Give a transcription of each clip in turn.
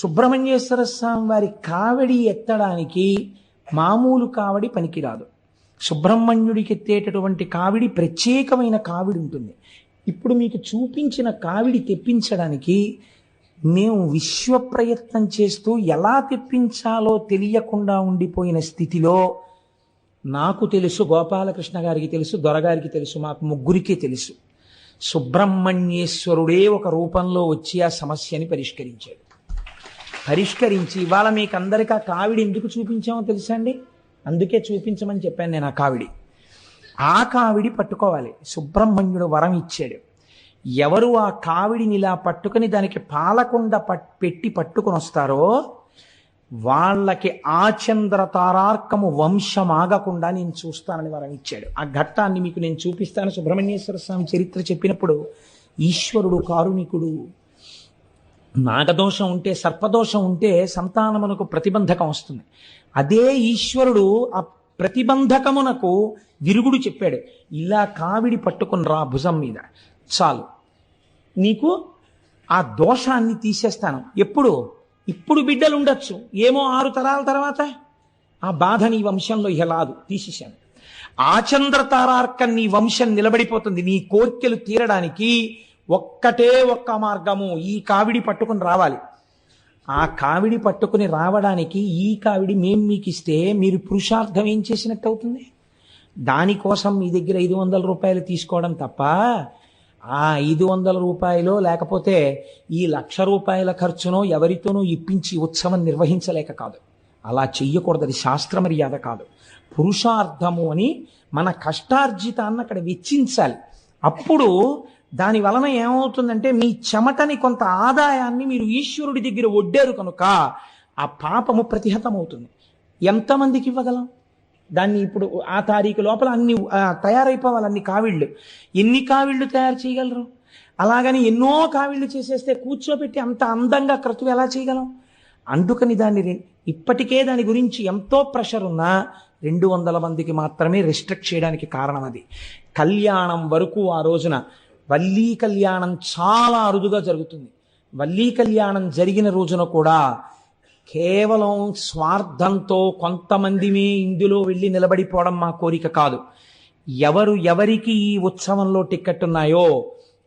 సుబ్రహ్మణ్యేశ్వర స్వామి వారి కావడి ఎత్తడానికి మామూలు కావడి పనికిరాదు. సుబ్రహ్మణ్యుడికి ఎత్తేటటువంటి కావిడి ప్రత్యేకమైన కావిడి ఉంటుంది. ఇప్పుడు మీకు చూపించిన కావిడి తెప్పించడానికి మేము విశ్వ ప్రయత్నం చేస్తూ ఎలా తెప్పించాలో తెలియకుండా ఉండిపోయిన స్థితిలో నాకు తెలుసు గోపాలకృష్ణ గారికి తెలుసు దొరగారికి తెలుసు మాకు ముగ్గురికి తెలుసు. సుబ్రహ్మణ్యేశ్వరుడే ఒక రూపంలో వచ్చి ఆ సమస్యని పరిష్కరించాడు. పరిష్కరించి ఇవాళ మీకు అందరికీ ఆ కావిడి ఎందుకు చూపించామో తెలుసా అండి? అందుకే చూపించమని చెప్పాను నేను ఆ కావిడి. ఆ కావిడి పట్టుకోవాలి. సుబ్రహ్మణ్యుడు వరం ఇచ్చాడు. ఎవరు ఆ కావిడిని ఇలా పట్టుకుని దానికి పాలకుండ పెట్టి పట్టుకుని వస్తారో వాళ్ళకి ఆచంద్ర తారార్కము వంశం ఆగకుండా నేను చూస్తానని వరం ఇచ్చాడు. ఆ ఘట్టాన్ని మీకు నేను చూపిస్తాను. సుబ్రహ్మణ్యేశ్వర స్వామి చరిత్ర చెప్పినప్పుడు ఈశ్వరుడు కారుణికుడు నాగదోషం ఉంటే సర్పదోషం ఉంటే సంతానమునకు ప్రతిబంధకం వస్తుంది. అదే ఈశ్వరుడు ఆ ప్రతిబంధకమునకు విరుగుడు చెప్పాడు ఇలా కావిడి పట్టుకుని రా భుజం మీద చాలు. నీకు ఆ దోషాన్ని తీసేస్తాను. ఎప్పుడు? ఇప్పుడు బిడ్డలు ఉండొచ్చు. ఏమో ఆరు తరాల తర్వాత? ఆ బాధ నీ వంశంలో ఇహ రాదు తీసేశాను. ఆచంద్ర తారార్కం నీ వంశం నిలబడిపోతుంది. నీ కోర్కెలు తీరడానికి ఒక్కటే ఒక్క మార్గము ఈ కావిడి పట్టుకుని రావాలి. ఆ కావిడి పట్టుకుని రావడానికి ఈ కావిడి మేం మీకు ఇస్తే మీరు పురుషార్థం ఏం చేసినట్టు అవుతుంది? దానికోసం మీ దగ్గర ఐదు వందల రూపాయలు తీసుకోవడం తప్ప ఆ ఐదు వందల రూపాయలు లేకపోతే ఈ లక్ష రూపాయల ఖర్చునో ఎవరితోనూ ఇప్పించి ఉత్సవం నిర్వహించలేక కాదు. అలా చెయ్యకూడదు అది శాస్త్ర మర్యాద కాదు. పురుషార్థము అని మన కష్టార్జితాన్ని అక్కడ వెచ్చించాలి. అప్పుడు దాని వలన ఏమవుతుందంటే మీ చెమటని కొంత ఆదాయాన్ని మీరు ఈశ్వరుడి దగ్గర ఒడ్డారు కనుక ఆ పాపము ప్రతిహతమవుతుంది. ఎంతమందికి ఇవ్వగలం? దాన్ని ఇప్పుడు ఆ తారీఖు లోపల అన్ని తయారైపోవాలి అన్ని కావిళ్ళు. ఎన్ని కావిళ్ళు తయారు చేయగలరు? అలాగని ఎన్నో కావిళ్ళు చేసేస్తే కూర్చోబెట్టి అంత అందంగా క్రతువు ఎలా చేయగలం? అందుకని దాన్ని ఇప్పటికే దాని గురించి ఎంతో ప్రెషర్ ఉన్నా రెండు వందల మందికి మాత్రమే రిస్ట్రిక్ట్ చేయడానికి కారణం అది. కళ్యాణం వరకు ఆ రోజున వల్లీ కళ్యాణం చాలా అరుదుగా జరుగుతుంది. వల్లీ కళ్యాణం జరిగిన రోజున కూడా కేవలం స్వార్థంతో కొంతమందిమే ఇందులో వెళ్ళి నిలబడిపోవడం మా కోరిక కాదు. ఎవరు ఎవరికి ఈ ఉత్సవంలో టిక్కెట్ ఉన్నాయో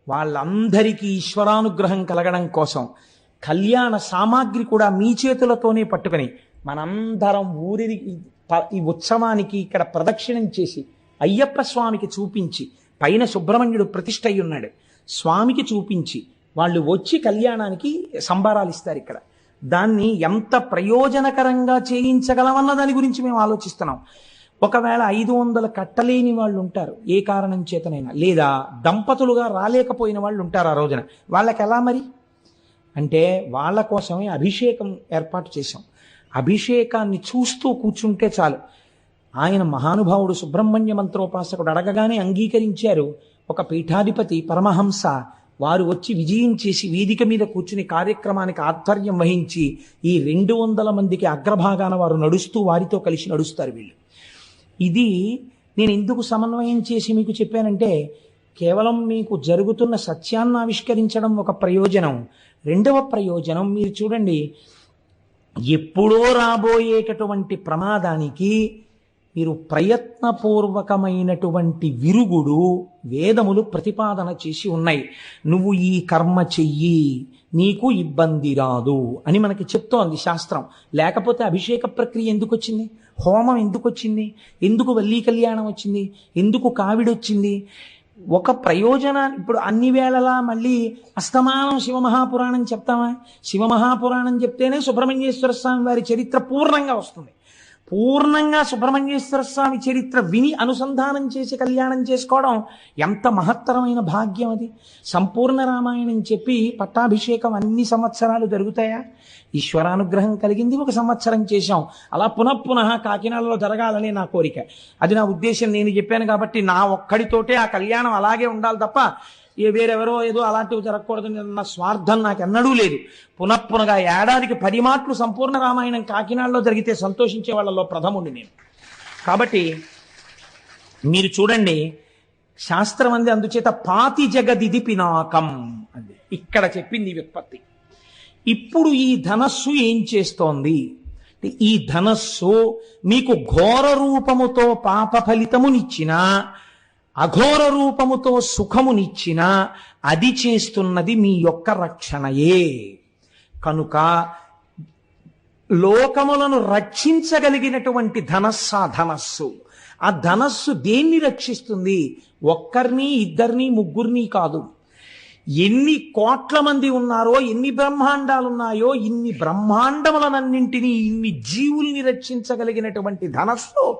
వాళ్ళందరికీ ఈశ్వరానుగ్రహం కలగడం కోసం కళ్యాణ సామాగ్రి కూడా మీ చేతులతోనే పట్టుకొని మనందరం ఊరి ప- ఈ ఉత్సవానికి ఇక్కడ ప్రదక్షిణం చేసి అయ్యప్ప స్వామికి చూపించి పైన సుబ్రహ్మణ్యుడు ప్రతిష్ట అయి ఉన్నాడు. స్వామికి చూపించి వాళ్ళు వచ్చి కళ్యాణానికి సంబారాలు ఇస్తారు ఇక్కడ. దాన్ని ఎంత ప్రయోజనకరంగా చేయించగలమన్న దాని గురించి మేము ఆలోచిస్తున్నాం. ఒకవేళ ఐదు వందలు కట్టలేని వాళ్ళు ఉంటారు ఏ కారణం చేతనైనా లేదా దంపతులుగా రాలేకపోయిన వాళ్ళు ఉంటారు ఆ రోజున వాళ్ళకి ఎలా మరి? అంటే వాళ్ళ కోసమే అభిషేకం ఏర్పాటు చేశాం. అభిషేకాన్ని చూస్తూ కూర్చుంటే చాలు. ఆయన మహానుభావుడు సుబ్రహ్మణ్య మంత్రోపాసకుడు అడగగానే అంగీకరించారు. ఒక పీఠాధిపతి పరమహంస వారు వచ్చి విజయం చేసి వేదిక మీద కూర్చుని కార్యక్రమానికి ఆధ్వర్యం వహించి ఈ రెండు వందల మందికి అగ్రభాగాన వారు నడుస్తూ వారితో కలిసి నడుస్తారు వీళ్ళు. ఇది నేను ఎందుకు సమన్వయం చేసి మీకు చెప్పానంటే కేవలం మీకు జరుగుతున్న సత్యాన్ని ఆవిష్కరించడం ఒక ప్రయోజనం. రెండవ ప్రయోజనం మీరు చూడండి ఎప్పుడో రాబోయేటటువంటి ప్రమాదానికి మీరు ప్రయత్నపూర్వకమైనటువంటి విరుగుడు వేదములు ప్రతిపాదన చేసి ఉన్నాయి. నువ్వు ఈ కర్మ చెయ్యి నీకు ఇబ్బంది రాదు అని మనకి చెప్తోంది శాస్త్రం. లేకపోతే అభిషేక ప్రక్రియ ఎందుకు వచ్చింది? హోమం ఎందుకు వచ్చింది? ఎందుకు వల్లీ కళ్యాణం వచ్చింది? ఎందుకు కావిడొచ్చింది ఒక ప్రయోజన ఇప్పుడు అన్ని వేళలా మళ్ళీ అస్తమానం శివమహాపురాణం చెప్తామా? శివమహాపురాణం చెప్తేనే సుబ్రహ్మణ్యేశ్వర స్వామి వారి చరిత్ర పూర్ణంగా వస్తుంది. పూర్ణంగా సుబ్రహ్మణ్యేశ్వర స్వామి చరిత్ర విని అనుసంధానం చేసి కళ్యాణం చేసుకోవడం ఎంత మహత్తరమైన భాగ్యం అది. సంపూర్ణ రామాయణం చెప్పి పట్టాభిషేకం అన్ని సంవత్సరాలు జరుగుతాయా? ఈశ్వరానుగ్రహం కలిగింది ఒక సంవత్సరం చేశాం. అలా పునఃపునః కాకినాడలో జరగాలని నా కోరిక. అది నా ఉద్దేశం. నేను చెప్పాను కాబట్టి నా ఒక్కడితోటే ఆ కళ్యాణం అలాగే ఉండాలి తప్ప ఏ వేరెవరో ఏదో అలాంటివి జరగకూడదని నా స్వార్థం నాకు ఎన్నడూ లేదు. పునఃపునగా ఏడాదికి పది మాటలు సంపూర్ణ రామాయణం కాకినాడలో జరిగితే సంతోషించే వాళ్ళలో ప్రథముండి నేను. కాబట్టి మీరు చూడండి శాస్త్రం అంది అందుచేత పాతి జగదిది పినాకం అంది. ఇక్కడ చెప్పింది ఈ ఇప్పుడు ఈ ధనస్సు ఏం చేస్తోంది? ఈ ధనస్సు మీకు ఘోర రూపముతో పాప ఫలితమునిచ్చినా అఘోర రూపముతో సుఖమునిచ్చిన అది చేస్తున్నది మీ యొక్క రక్షణయే. కనుక లోకములను రక్షించగలిగినటువంటి ధనస్సు ఆ ధనస్సు. ఆ ధనస్సు దేన్ని రక్షిస్తుంది? ఒక్కరిని ఇద్దరిని ముగ్గురిని కాదు. ఎన్ని కోట్ల మంది ఉన్నారో ఎన్ని బ్రహ్మాండాలు ఉన్నాయో ఇన్ని బ్రహ్మాండములనన్నింటినీ ఇన్ని జీవుల్ని రక్షించగలిగినటువంటి ధనస్సు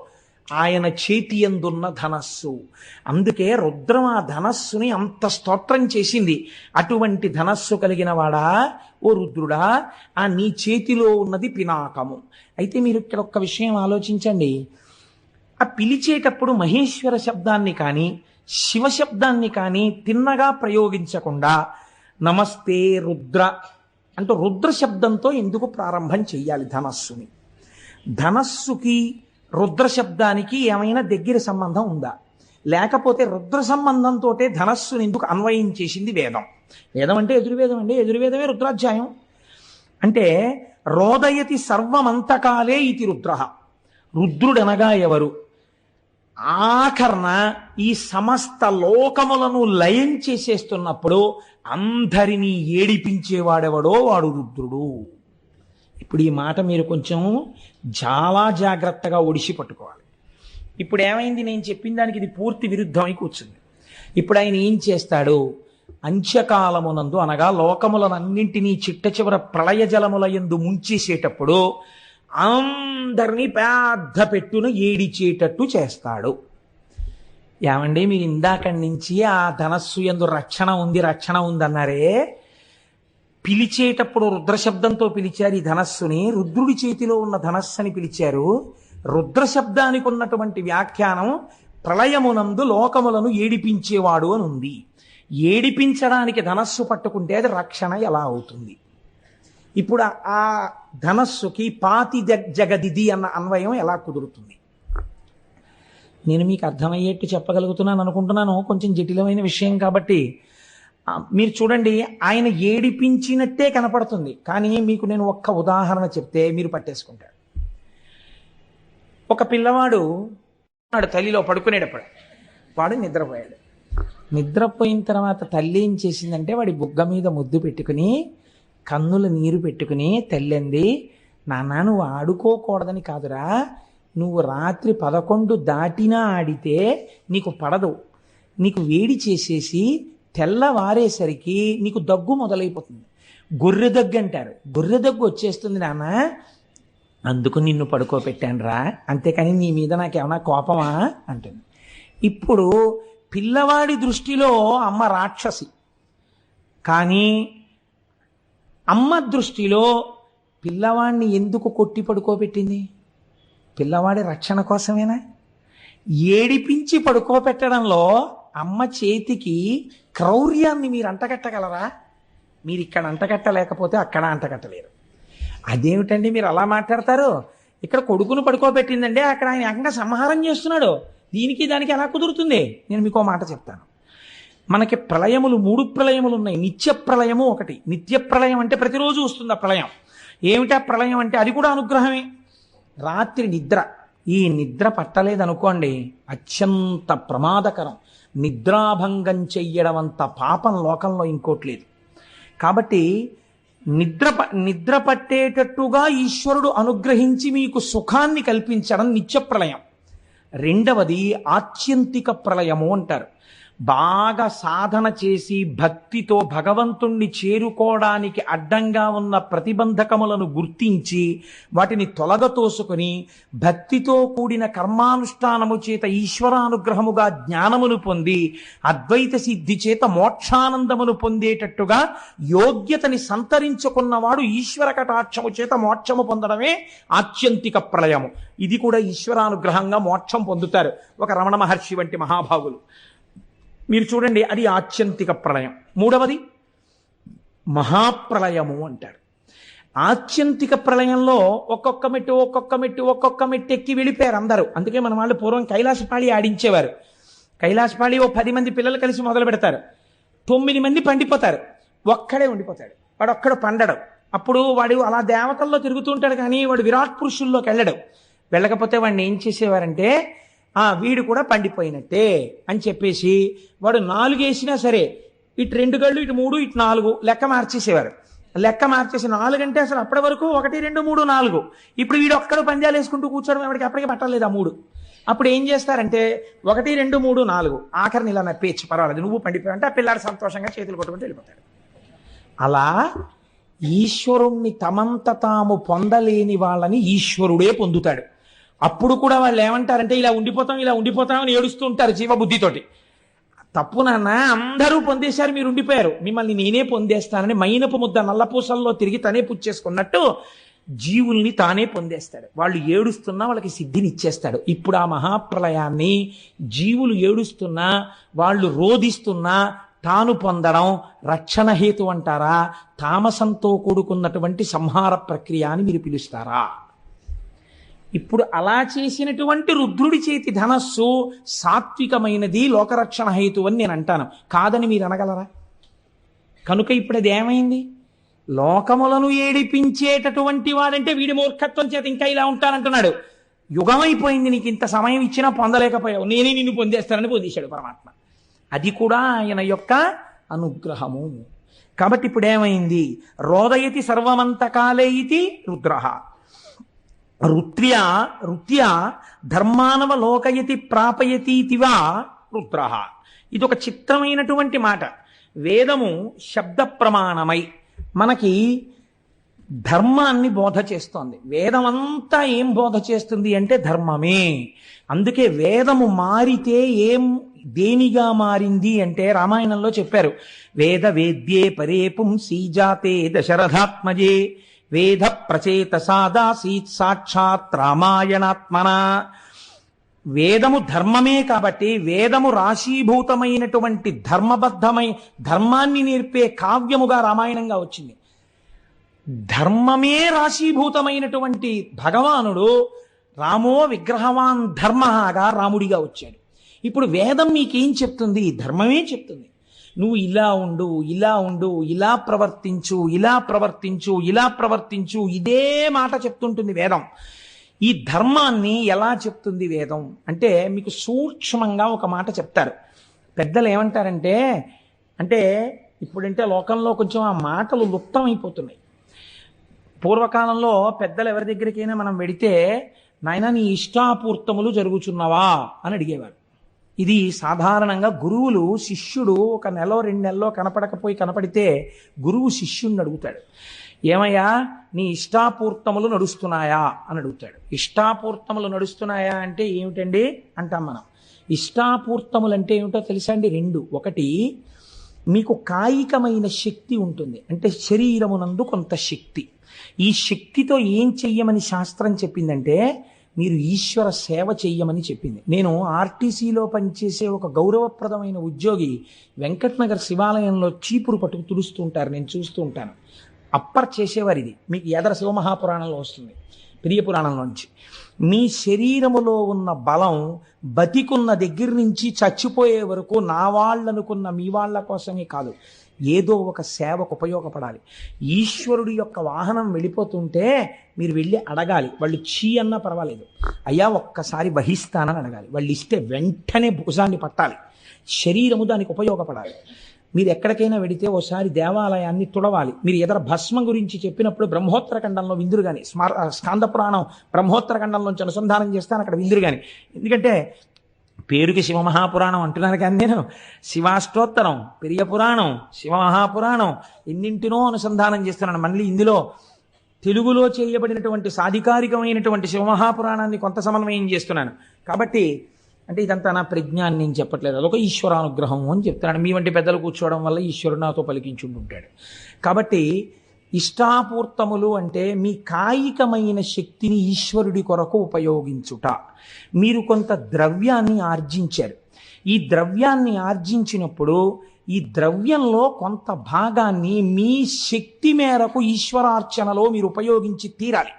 ఆయన చేతి ఎందున్న ధనస్సు. అందుకే రుద్రం ఆ ధనస్సుని అంత స్తోత్రం చేసింది. అటువంటి ధనస్సు కలిగిన వాడా? ఓ రుద్రుడా ఆ నీ చేతిలో ఉన్నది పినాకము. అయితే మీరు ఇక్కడ ఒక్క విషయం ఆలోచించండి. ఆ పిలిచేటప్పుడు మహేశ్వర శబ్దాన్ని కానీ శివ శబ్దాన్ని కానీ తిన్నగా ప్రయోగించకుండా నమస్తే రుద్ర అంటూ రుద్ర శబ్దంతో ఎందుకు ప్రారంభం చెయ్యాలి ధనస్సుని? ధనస్సుకి రుద్ర శబ్దానికి ఏమైనా దగ్గర సంబంధం ఉందా? లేకపోతే రుద్ర సంబంధంతో ధనస్సును ఎందుకు అన్వయం చేసింది వేదం. వేదం అంటే ఎదుర్వేదం అండి. ఎదుర్వేదమే రుద్రాధ్యాయం. అంటే రోదయతి సర్వమంతకాలే ఇది రుద్ర. రుద్రుడనగా ఎవరు? ఆఖరణ ఈ సమస్త లోకములను లయం చేసేస్తున్నప్పుడు అందరినీ ఏడిపించేవాడెవడో వాడు రుద్రుడు. ఇప్పుడు ఈ మాట మీరు కొంచెం చాలా జాగ్రత్తగా ఒడిసి పట్టుకోవాలి. ఇప్పుడు ఏమైంది? నేను చెప్పిన దానికి ఇది పూర్తి విరుద్ధమై కూర్చుంది. ఇప్పుడు ఆయన ఏం చేస్తాడు? అంత్యకాలమునందు అనగా లోకములనన్నింటినీ చిట్ట చివర ప్రళయ జలముల ఎందు ముంచేసేటప్పుడు అందరినీ పెద్ద పెట్టును ఏడిచేటట్టు చేస్తాడు. ఏమండి? మీరు ఇందాక నుంచి ఆ ధనస్సు ఎందు రక్షణ ఉంది రక్షణ ఉందన్నారే? పిలిచేటప్పుడు రుద్రశబ్దంతో పిలిచారు ఈ ధనస్సుని. రుద్రుడి చేతిలో ఉన్న ధనస్సు అని పిలిచారు. రుద్రశబ్దానికి ఉన్నటువంటి వ్యాఖ్యానం ప్రళయమునందు లోకములను ఏడిపించేవాడు అని ఉంది. ఏడిపించడానికి ధనస్సు పట్టుకుంటే అది రక్షణ ఎలా అవుతుంది? ఇప్పుడు ఆ- ధనస్సుకి పాతి జగదిది అన్న అన్వయం ఎలా కుదురుతుంది? నేను మీకు అర్థమయ్యేట్టు చెప్పగలుగుతున్నాను అనుకుంటున్నాను. కొంచెం జటిలమైన విషయం కాబట్టి మీరు చూడండి ఆయన ఏడిపించినట్టే కనపడుతుంది. కానీ మీకు నేను ఒక్క ఉదాహరణ చెప్తే మీరు పట్టేసుకుంటారు. ఒక పిల్లవాడు వాడు తల్లిలో పడుకునేటప్పుడు వాడు నిద్రపోయాడు. నిద్రపోయిన తర్వాత తల్లి ఏం చేసిందంటే వాడి బుగ్గ మీద ముద్దు పెట్టుకుని కన్నుల నీరు పెట్టుకుని తల్లింది నాన్న నువ్వు ఆడుకోకూడదని కాదురా. నువ్వు రాత్రి పదకొండు దాటినా ఆడితే నీకు పడదు. నీకు వేడి చేసేసి తెల్లవారేసరికి నీకు దగ్గు మొదలైపోతుంది. గొర్రె దగ్గు అంటారు. గొర్రె దగ్గు వచ్చేస్తుంది నాన్న. అందుకు నిన్ను పడుకోబెట్టానురా. అంతేకాని నీ మీద నాకేమన్నా కోపమా? అంటుంది. ఇప్పుడు పిల్లవాడి దృష్టిలో అమ్మ రాక్షసి. కానీ అమ్మ దృష్టిలో పిల్లవాడిని ఎందుకు కొట్టి పడుకోబెట్టింది? పిల్లవాడి రక్షణ కోసమేనా? ఏడిపించి పడుకోబెట్టడంలో అమ్మ చేతికి క్రౌర్యాన్ని మీరు అంటగట్టగలరా? మీరు ఇక్కడ అంటగట్టలేకపోతే అక్కడ అంటగట్టలేరు. అదేమిటండి మీరు అలా మాట్లాడతారు? ఇక్కడ కొడుకును పడుకోబెట్టిందండి అక్కడ ఆయన ఏకంగా సంహారం చేస్తున్నాడు. దీనికి దానికి ఎలా కుదురుతుంది? నేను మీకు ఓ మాట చెప్తాను. మనకి ప్రళయములు మూడు ప్రళయములు ఉన్నాయి. నిత్య ప్రళయము ఒకటి. నిత్య ప్రళయం అంటే ప్రతిరోజు వస్తుంది ఆ ప్రళయం. ఏమిటా ప్రళయం అంటే అది కూడా అనుగ్రహమే. రాత్రి నిద్ర. ఈ నిద్ర పట్టలేదనుకోండి అత్యంత ప్రమాదకరం. నిద్రాభంగం చెయ్యడం అంత పాపం లోకంలో ఇంకోటి లేదు. కాబట్టి నిద్ర ప- నిద్ర పట్టేటట్టుగా ఈశ్వరుడు అనుగ్రహించి మీకు సుఖాన్ని కల్పించడం నిత్య ప్రళయం రెండవది ఆత్యంతిక ప్రళయము అంటారు. బాగా సాధన చేసి భక్తితో భగవంతుణ్ణి చేరుకోవడానికి అడ్డంగా ఉన్న ప్రతిబంధకములను గుర్తించి వాటిని తొలగతోసుకుని భక్తితో కూడిన కర్మానుష్ఠానము చేత ఈశ్వరానుగ్రహముగా జ్ఞానమును పొంది అద్వైత సిద్ధి చేత మోక్షానందమును పొందేటట్టుగా యోగ్యతని సంతరించుకున్నవాడు ఈశ్వర కటాక్షము చేత మోక్షము పొందడమే ఆత్యంతిక ప్రళయము. ఇది కూడా ఈశ్వరానుగ్రహంగా మోక్షం పొందుతారు. ఒక రమణ మహర్షి వంటి మహాభావులు మీరు చూడండి అది ఆత్యంతిక ప్రళయం. మూడవది మహాప్రళయము అంటారు ఆత్యంతిక ప్రళయంలో ఒక్కొక్క మెట్టు ఒక్కొక్క మెట్టు ఒక్కొక్క మెట్టు ఎక్కి వెళ్ళిపోయారు అందరూ. అందుకే మన వాళ్ళు పూర్వం కైలాసపాళి ఆడించేవారు. కైలాసపాళి ఓ పది మంది పిల్లలు కలిసి మొదలు పెడతారు. తొమ్మిది మంది పండిపోతారు. ఒక్కడే ఉండిపోతాడు. వాడు ఒక్కడు పండడు. అప్పుడు వాడు అలా దేవతల్లో తిరుగుతూ ఉంటాడు కానీ వాడు విరాట్ పురుషుల్లోకి వెళ్ళడు. వెళ్ళకపోతే వాడిని ఏం చేసేవారంటే ఆ వీడు కూడా పండిపోయినట్టే అని చెప్పేసి వాడు నాలుగేసినా సరే ఇటు రెండు గళ్ళు ఇటు మూడు ఇటు నాలుగు లెక్క మార్చేసేవారు. లెక్క మార్చేసి నాలుగంటే అసలు అప్పటి వరకు ఒకటి రెండు మూడు నాలుగు. ఇప్పుడు వీడు ఒక్కడు పంద్యాలు వేసుకుంటూ కూర్చోవడం ఎవరికి అప్పటికి పట్టలేదు ఆ మూడు. అప్పుడు ఏం చేస్తారంటే ఒకటి రెండు మూడు నాలుగు. ఆఖరిని ఇలా నప్పేచ్చు పర్వాలేదు. నువ్వు పండిపోయావు అంటే ఆ పిల్లాడు సంతోషంగా చేతులు కొట్టుకుంటూ వెళ్ళిపోతాడు. అలా ఈశ్వరుణ్ణి తమంత తాము పొందలేని వాళ్ళని ఈశ్వరుడే పొందుతాడు. అప్పుడు కూడా వాళ్ళు ఏమంటారంటే ఇలా ఉండిపోతాం ఇలా ఉండిపోతాం అని ఏడుస్తూ ఉంటారు జీవబుద్ధితోటి. తప్పు నాన్న అందరూ పొందేశారు మీరు ఉండిపోయారు. మిమ్మల్ని నేనే పొందేస్తానని మైనపు ముద్ద నల్లపూసల్లో తిరిగి తనే పుచ్చేసుకున్నట్టు జీవుల్ని తానే పొందేస్తాడు. వాళ్ళు ఏడుస్తున్నా వాళ్ళకి సిద్ధిని ఇచ్చేస్తాడు ఇప్పుడు ఆ మహాప్రలయాన్ని జీవులు ఏడుస్తున్నా వాళ్ళు రోధిస్తున్నా తాను పొందడం రక్షణ హేతు అంటారా? తామసంతో కూడుకున్నటువంటి సంహార ప్రక్రియ అని మీరు పిలుస్తారా? ఇప్పుడు అలా చేసినటువంటి రుద్రుడి చేతి ధనస్సు సాత్వికమైనది లోకరక్షణ హేతు అని నేను అంటాను. కాదని మీరు అనగలరా? కనుక ఇప్పుడు అది ఏమైంది? లోకములను ఏడిపించేటటువంటి వాడంటే వీడి మూర్ఖత్వం చేత ఇంకా ఇలా ఉంటానంటున్నాడు. యుగమైపోయింది నీకు ఇంత సమయం ఇచ్చినా పొందలేకపోయావు. నేనే నిన్ను పొందేస్తానని పొందేశాడు పరమాత్మ. అది కూడా ఆయన యొక్క అనుగ్రహము. కాబట్టి ఇప్పుడు ఏమైంది రోదయతి సర్వమంతకాలే ఇది రుద్రహ రుత్ర్య రుత్య ధర్మానవ లోకయతి ప్రాపయతీతివా రుద్ర. ఇది ఒక చిత్రమైనటువంటి మాట. వేదము శబ్ద ప్రమాణమై మనకి ధర్మాన్ని బోధ చేస్తోంది. వేదం అంతా ఏం బోధ చేస్తుంది అంటే ధర్మమే. అందుకే వేదము మారితే ఏం దేనిగా మారింది అంటే రామాయణంలో చెప్పారు. వేద వేద్యే పరే పుంసీ జాతే దశరథాత్మజే. వేద ప్రచేత సాదాసీత్ సాక్షాత్ రామాయణాత్మన. వేదము ధర్మమే కాబట్టి వేదము రాశీభూతమైనటువంటి ధర్మబద్ధమై ధర్మాన్ని నేర్పే కావ్యముగా రామాయణంగా వచ్చింది. ధర్మమే రాశీభూతమైనటువంటి భగవానుడు రామో విగ్రహవాన్ ధర్మగా రాముడిగా వచ్చాడు. ఇప్పుడు వేదం మీకేం చెప్తుంది? ధర్మమే చెప్తుంది. నువ్వు ఇలా ఉండు ఇలా ఉండు ఇలా ప్రవర్తించు ఇలా ప్రవర్తించు ఇలా ప్రవర్తించు. ఇదే మాట చెప్తుంటుంది వేదం. ఈ ధర్మాన్ని ఎలా చెప్తుంది వేదం? అంటే మీకు సూక్ష్మంగా ఒక మాట చెప్తారు. పెద్దలు ఏమంటారంటే అంటే ఇప్పుడంటే లోకంలో కొంచెం ఆ మాటలు లుప్తమైపోతున్నాయి. పూర్వకాలంలో పెద్దలు ఎవరి దగ్గరికైనా మనం వెడితే నాయన నీ ఇష్టాపూర్తములు జరుగుచున్నవా? అని అడిగేవారు. ఇది సాధారణంగా గురువులు శిష్యుడు ఒక నెల రెండు నెలలో కనపడకపోయి కనపడితే గురువు శిష్యుణ్ణి అడుగుతాడు. ఏమయ్యా? నీ ఇష్టాపూర్తములు నడుస్తున్నాయా? అని అడుగుతాడు. ఇష్టాపూర్తములు నడుస్తున్నాయా అంటే ఏమిటండి? అంటాం మనం. ఇష్టాపూర్తములు అంటే ఏమిటో తెలుసా అండి? రెండు. ఒకటి మీకు కాయికమైన శక్తి ఉంటుంది. అంటే శరీరమునందు కొంత శక్తి. ఈ శక్తితో ఏం చెయ్యమని శాస్త్రం చెప్పిందంటే మీరు ఈశ్వర సేవ చెయ్యమని చెప్పింది. నేను ఆర్టీసీలో పనిచేసే ఒక గౌరవప్రదమైన ఉద్యోగి వెంకట్నగర్ శివాలయంలో చీపురు పట్టుకు తుడుస్తూ ఉంటారు. నేను చూస్తూ ఉంటాను. అప్పర్ చేసేవారు ఇది మీకు ఎదర శివమహాపురాణంలో వస్తుంది. ప్రియ పురాణంలోంచి మీ శరీరములో ఉన్న బలం బతికున్న దగ్గర నుంచి చచ్చిపోయే వరకు నా వాళ్ళనుకున్న మీ వాళ్ళ కోసమే కాదు. ఏదో ఒక సేవకు ఉపయోగపడాలి. ఈశ్వరుడి యొక్క వాహనం వెళ్ళిపోతుంటే మీరు వెళ్ళి అడగాలి. వాళ్ళు చీ అన్నా పర్వాలేదు. అయ్యా ఒక్కసారి వహిస్తానని అడగాలి. వాళ్ళు ఇస్తే వెంటనే భుజాన్ని పట్టాలి. శరీరము దానికి ఉపయోగపడాలి. మీరు ఎక్కడికైనా వెడితే ఓసారి దేవాలయాన్ని తుడవాలి. మీరు ఇతర భస్మం గురించి చెప్పినప్పుడు బ్రహ్మోత్తర ఖండంలో విందురు కానీ స్మార స్కాంద పురాణం బ్రహ్మోత్తర ఖండంలోంచి అనుసంధానం చేస్తాను అక్కడ విందురు కానీ ఎందుకంటే పేరుకి శివమహాపురాణం అంటున్నాను కానీ నేను శివాష్టోత్తరం పెరియ పురాణం శివమహాపురాణం ఎన్నింటినో అనుసంధానం చేస్తున్నాను. మళ్ళీ ఇందులో తెలుగులో చేయబడినటువంటి సాధికారికమైనటువంటి శివమహాపురాణాన్ని కొంత సమన్వయం చేస్తున్నాను. కాబట్టి అంటే ఇదంతా నా ప్రజ్ఞాన్ని నేను చెప్పట్లేదు. అదొక ఈశ్వరానుగ్రహం అని చెప్తున్నాను మీ వంటి పెద్దలు కూర్చోవడం వల్ల ఈశ్వరుడు నాతో పలికించుంటుంటాడు కాబట్టి ఇష్టాపూర్తములు అంటే మీ కాయికమైన శక్తిని ఈశ్వరుడి కొరకు ఉపయోగించుట. మీరు కొంత ద్రవ్యాన్ని ఆర్జించారు. ఈ ద్రవ్యాన్ని ఆర్జించినప్పుడు ఈ ద్రవ్యంలో కొంత భాగాన్ని మీ శక్తి మేరకు ఈశ్వరార్చనలో మీరు ఉపయోగించి తీరాలి.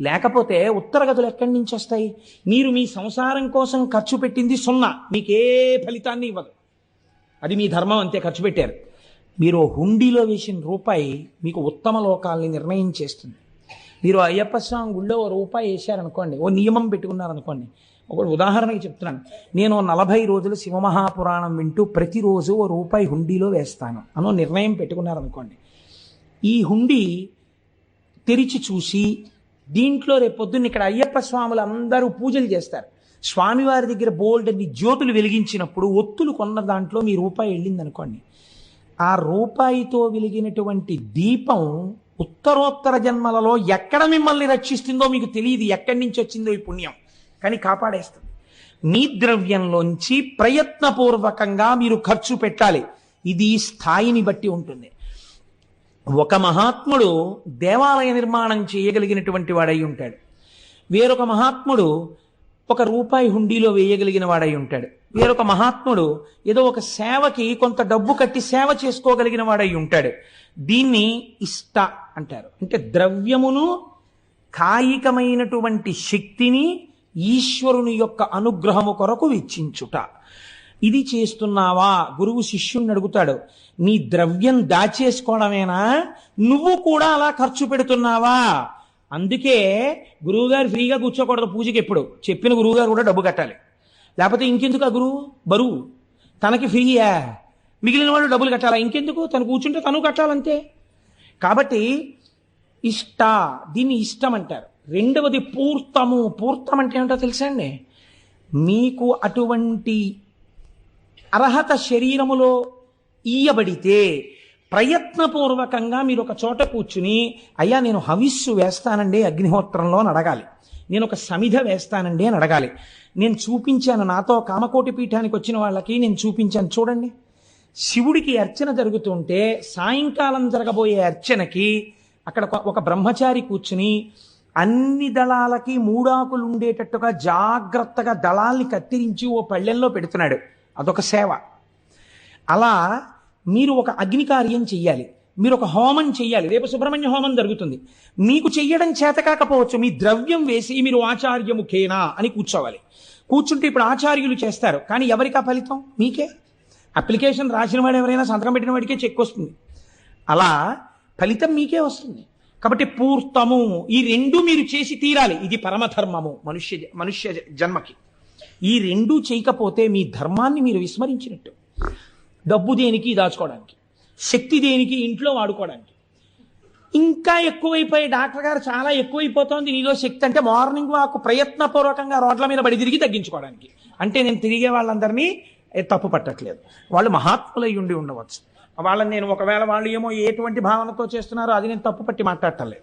లేకపోతే ఉత్తరగతులు ఎక్కడి నుంచి వస్తాయి? మీరు మీ సంసారం కోసం ఖర్చు పెట్టింది సున్నా. మీకే ఫలితాన్ని ఇవ్వదు. అది మీ ధర్మం అంతే ఖర్చు పెట్టారు. మీరు హుండీలో వేసిన రూపాయి మీకు ఉత్తమ లోకాల్ని నిర్ణయం చేస్తుంది. మీరు అయ్యప్ప స్వామి గుళ్ళో ఓ రూపాయి వేశారనుకోండి ఓ నియమం పెట్టుకున్నారనుకోండి ఒక ఉదాహరణకి చెప్తున్నాను. నేను నలభై రోజులు శివమహాపురాణం వింటూ ప్రతిరోజు ఓ రూపాయి హుండీలో వేస్తాను అనో నిర్ణయం పెట్టుకున్నారనుకోండి. ఈ హుండీ తెరిచి చూసి దీంట్లో రేపు ఇక్కడ అయ్యప్ప స్వాములు అందరూ పూజలు చేస్తారు. స్వామివారి దగ్గర బోల్డ్ అన్ని జ్యోతులు వెలిగించినప్పుడు ఒత్తులు కొన్న దాంట్లో మీ రూపాయి వెళ్ళింది అనుకోండి ఆ రూపాయితో వెలిగినటువంటి దీపం ఉత్తరోత్తర జన్మలలో ఎక్కడ మిమ్మల్ని రక్షిస్తుందో మీకు తెలియదు. ఎక్కడి నుంచి వచ్చిందో ఈ పుణ్యం. కానీ కాపాడేస్తుంది. మీ ద్రవ్యంలోంచి ప్రయత్నపూర్వకంగా మీరు ఖర్చు పెట్టాలి. ఇది స్థాయిని బట్టి ఉంటుంది. ఒక మహాత్ముడు దేవాలయ నిర్మాణం చేయగలిగినటువంటి వాడై ఉంటాడు. వేరొక మహాత్ముడు ఒక రూపాయి హుండీలో వేయగలిగిన వాడై ఉంటాడు. వేరొక మహాత్ముడు ఏదో ఒక సేవకి కొంత డబ్బు కట్టి సేవ చేసుకోగలిగిన వాడై ఉంటాడు. దీన్ని ఇష్ట అంటారు. అంటే ద్రవ్యమును కాయికమైనటువంటి శక్తిని ఈశ్వరుని యొక్క అనుగ్రహము కొరకు వెచ్చించుట ఇది చేస్తున్నావా? గురువు శిష్యుణ్ణి అడుగుతాడు నీ ద్రవ్యం దాచేసుకోవడమేనా? నువ్వు కూడా అలా ఖర్చు పెడుతున్నావా? అందుకే గురువుగారు ఫ్రీగా కూర్చోకూడదు పూజకి ఎప్పుడు. చెప్పిన గురువుగారు కూడా డబ్బు కట్టాలి. లేకపోతే ఇంకెందుకు ఆ గురువు? బరువు. తనకి ఫ్రీయా? మిగిలిన వాళ్ళు డబ్బులు కట్టాలా? ఇంకెందుకు? తను కూర్చుంటే తను కట్టాలంతే. కాబట్టి ఇష్ట దీన్ని ఇష్టం అంటారు. రెండవది పూర్తము. పూర్తం అంటే ఏమిటో తెలుసా అండి? మీకు అటువంటి అర్హత శరీరములో ఈయబడితే ప్రయత్నపూర్వకంగా మీరు ఒక చోట కూర్చుని అయ్యా నేను హవిస్సు వేస్తానండి అగ్నిహోత్రంలో అని అడగాలి. నేను ఒక సమిధ వేస్తానండి అని అడగాలి. నేను చూపించాను నాతో కామకోటి పీఠానికి వచ్చిన వాళ్ళకి నేను చూపించాను. చూడండి. శివుడికి అర్చన జరుగుతుంటే సాయంకాలం జరగబోయే అర్చనకి అక్కడ ఒక- బ్రహ్మచారి కూర్చుని అన్ని దళాలకి మూడాకులు ఉండేటట్టుగా జాగ్రత్తగా దళాల్ని కత్తిరించి ఓ పళ్ళెంలో పెడుతున్నాడు. అదొక సేవ. అలా మీరు ఒక అగ్ని కార్యం చెయ్యాలి. మీరు ఒక హోమం చెయ్యాలి. రేపు సుబ్రహ్మణ్య హోమం జరుగుతుంది. మీకు చెయ్యడం చేత కాకపోవచ్చు మీ ద్రవ్యం వేసి మీరు ఆచార్యముఖేనా అని కూర్చోవాలి. కూర్చుంటే ఇప్పుడు ఆచార్యులు చేస్తారు. కానీ ఎవరికి ఆ ఫలితం? మీకే. అప్లికేషన్ రాసిన వాడు ఎవరైనా సంతకం పెట్టిన వాడికే చెక్ వస్తుంది. అలా ఫలితం మీకే వస్తుంది. కాబట్టి పూర్తము ఈ రెండు మీరు చేసి తీరాలి. ఇది పరమధర్మము మనుష్య మనుష్య జన్మకి. ఈ రెండు చేయకపోతే మీ ధర్మాన్ని మీరు విస్మరించినట్టు. డబ్బు దేనికి? దాచుకోవడానికి. శక్తి దేనికి? ఇంట్లో వాడుకోవడానికి. ఇంకా ఎక్కువైపోయి డాక్టర్ గారు చాలా ఎక్కువైపోతుంది. నీలో శక్తి అంటే మార్నింగ్ వాక్ ప్రయత్నపూర్వకంగా రోడ్ల మీద బడి తిరిగి తగ్గించుకోవడానికి. అంటే నేను తిరిగే వాళ్ళందరినీ తప్పు పట్టట్లేదు. వాళ్ళు మహాత్ములై ఉండి ఉండవచ్చు. వాళ్ళని నేను ఒకవేళ వాళ్ళు ఏమో ఎటువంటి భావనతో చేస్తున్నారో అది నేను తప్పు పట్టి మాట్లాడటం లేదు.